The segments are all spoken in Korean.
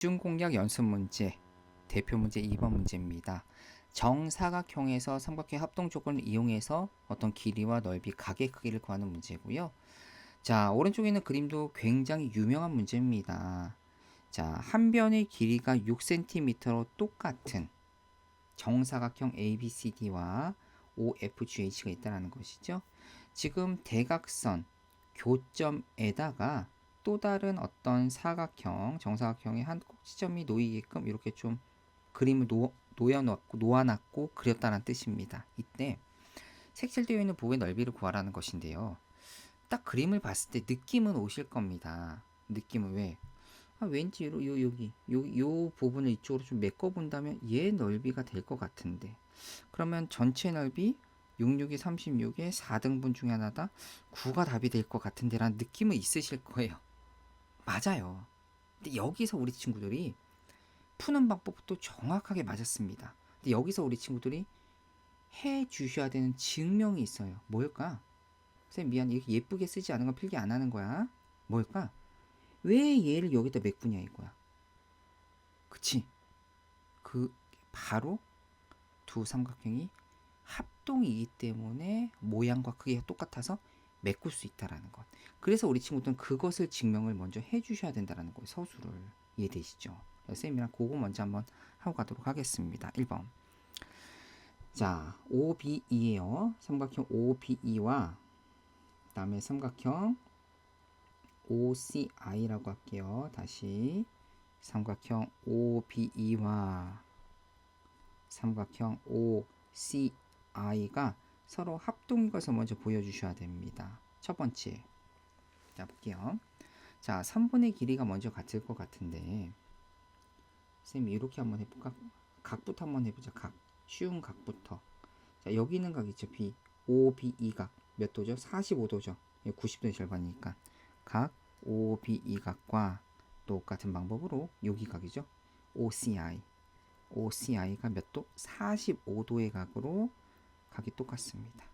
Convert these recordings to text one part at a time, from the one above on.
중공략 연습 문제 대표 문제 2번 문제입니다. 정사각형에서 삼각형 합동 조건을 이용해서 어떤 길이와 넓이, 각의 크기를 구하는 문제고요. 자, 오른쪽에 있는 그림도 굉장히 유명한 문제입니다. 자, 한 변의 길이가 6cm로 똑같은 정사각형 ABCD와 OFGH가 있다는 것이죠. 지금 대각선 교점에다가 또 다른 어떤 사각형, 정사각형의 한 꼭지점이 놓이게끔 이렇게 좀 그림을 놓, 놓여놓고 놓아놨고 그렸다는 뜻입니다. 이때 색칠되어 있는 부분의 넓이를 구하라는 것인데요. 딱 그림을 봤을 때 느낌은 오실 겁니다. 느낌은 왜? 아, 왠지 요, 요 여기 요, 요 부분을 이쪽으로 좀 메꿔 본다면 얘 넓이가 될 것 같은데 그러면 전체 넓이 66이 36의 4등분 중에 하나다 9가 답이 될 것 같은데 라는 느낌은 있으실 거예요. 맞아요. 근데 여기서 우리 친구들이 푸는 방법도 정확하게 맞았습니다. 근데 여기서 우리 친구들이 해 주셔야 되는 증명이 있어요. 뭘까? 선생님 미안 이렇게 예쁘게 쓰지 않은 건 필기 안 하는 거야. 뭘까? 왜 얘를 여기다 메꾸냐 이거야. 그치? 그 바로 두 삼각형이 합동이기 때문에 모양과 크기가 똑같아서 메꿀 수 있다라는 것. 그래서 우리 친구들은 그것을 증명을 먼저 해주셔야 된다라는 거예요. 서술을 이해되시죠? 쌤이랑 그거 먼저 한번 하고 가도록 하겠습니다. 1번. 자, OBE예요. 삼각형 OBE와 그다음에 삼각형 OCI라고 할게요. 다시 삼각형 OBE와 삼각형 OCI가 서로 합동인 것을 먼저 보여주셔야 됩니다. 첫 번째. 자, 볼게요. 자, 3분의 길이가 먼저 같을 것 같은데, 쌤이 이렇게 한번 해볼까? 각부터 한번 해보자. 각. 쉬운 각부터. 자, 여기 있는 각 있죠? B. O, B, E 각. 몇 도죠? 45도죠. 90도의 절반이니까. 각 O, B, E 각과 똑같은 방법으로 여기 각이죠? OCI. OCI가 몇 도? 45도의 각으로 각이 똑같습니다.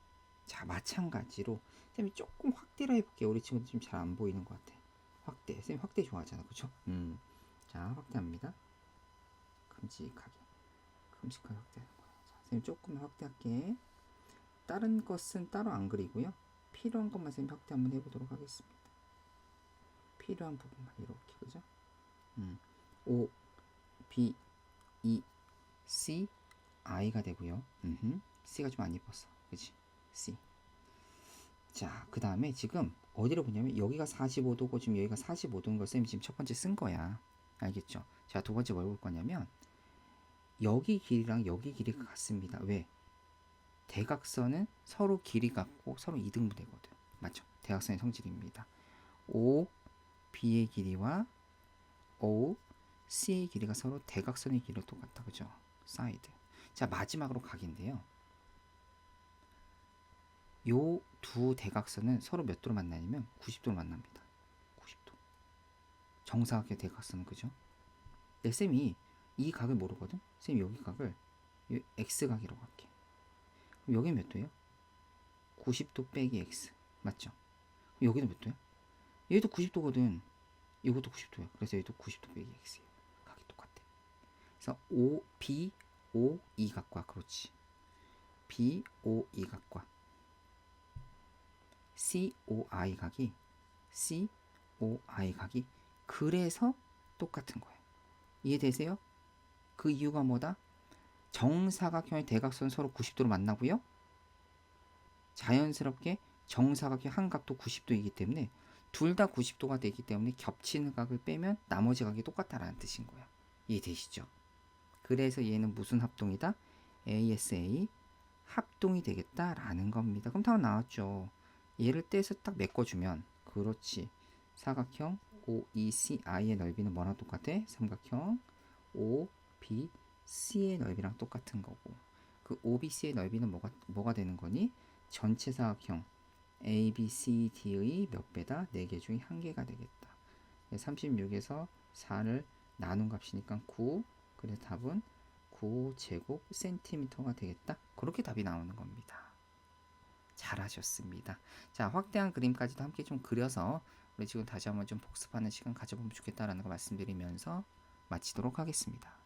자, 마찬가지로 쌤이 조금 확대를 해볼게요. 우리 친구들 지금 잘 안 보이는 것 같아. 확대. 쌤 확대 좋아하잖아. 그쵸? 음. 자, 확대합니다. 큼직하게. 큼직하게 확대하는 거야. 자, 쌤 조금 확대할게. 다른 것은 따로 안 그리고요. 필요한 것만 쌤 확대 한번 해보도록 하겠습니다. 필요한 부분만 이렇게. 그죠? 음. O, B, E, C, I가 되고요. 음흠. C가 좀 안 예뻤어. 그치? C. 자, 그 다음에 지금 어디로 보냐면 여기가 45도고 지금 여기가 45도인 걸 쌤이 지금 첫 번째 쓴 거야. 알겠죠? 자, 두 번째 뭘 볼 거냐면 여기 길이랑 여기 길이가 같습니다. 왜? 대각선은 서로 길이 같고 서로 이등분되거든. 맞죠? 대각선의 성질입니다. O, B의 길이와 O, C의 길이가 서로 대각선의 길이로 똑같다. 그죠? 사이드. 자, 마지막으로 각인데요. 요 두 대각선은 서로 몇 도로 만나냐면 90도로 만납니다. 90도. 정사각의 대각선은 그죠? 내 쌤이 이 각을 모르거든. 쌤 여기 각을 이 x각이라고 할게. 그럼 여기 몇 도예요? 90도 빼기 x. 맞죠? 그럼 여기는 몇 도야? 얘도 90도거든. 이것도 90도야. 그래서 얘도 90도 빼기 x예요. 각이 똑같아. 그래서 O, B, O, E 각과 그렇지. B, O, E 각과 COI 각이 COI 각이 그래서 똑같은 거예요. 이해되세요? 그 이유가 뭐다? 정사각형의 대각선 서로 90도로 만나고요. 자연스럽게 정사각형 한 각도 90도이기 때문에 둘 다 90도가 되기 때문에 겹치는 각을 빼면 나머지 각이 똑같다라는 뜻인 거야. 이해되시죠? 그래서 얘는 무슨 합동이다? ASA 합동이 되겠다라는 겁니다. 그럼 다 나왔죠. 얘를 떼서 딱 메꿔주면 그렇지 사각형 OECI의 넓이는 뭐랑 똑같아? 삼각형 OBC의 넓이랑 똑같은 거고 그 OBC의 넓이는 뭐가 뭐가 되는 거니? 전체 사각형 ABCD의 몇 배다? 4개 중에 한 개가 되겠다. 36에서 4를 나눈 값이니까 9. 그래서 답은 9제곱 센티미터가 되겠다. 그렇게 답이 나오는 겁니다. 잘하셨습니다. 자, 확대한 그림까지도 함께 좀 그려서 우리 지금 다시 한번 좀 복습하는 시간 가져보면 좋겠다라는 거 말씀드리면서 마치도록 하겠습니다.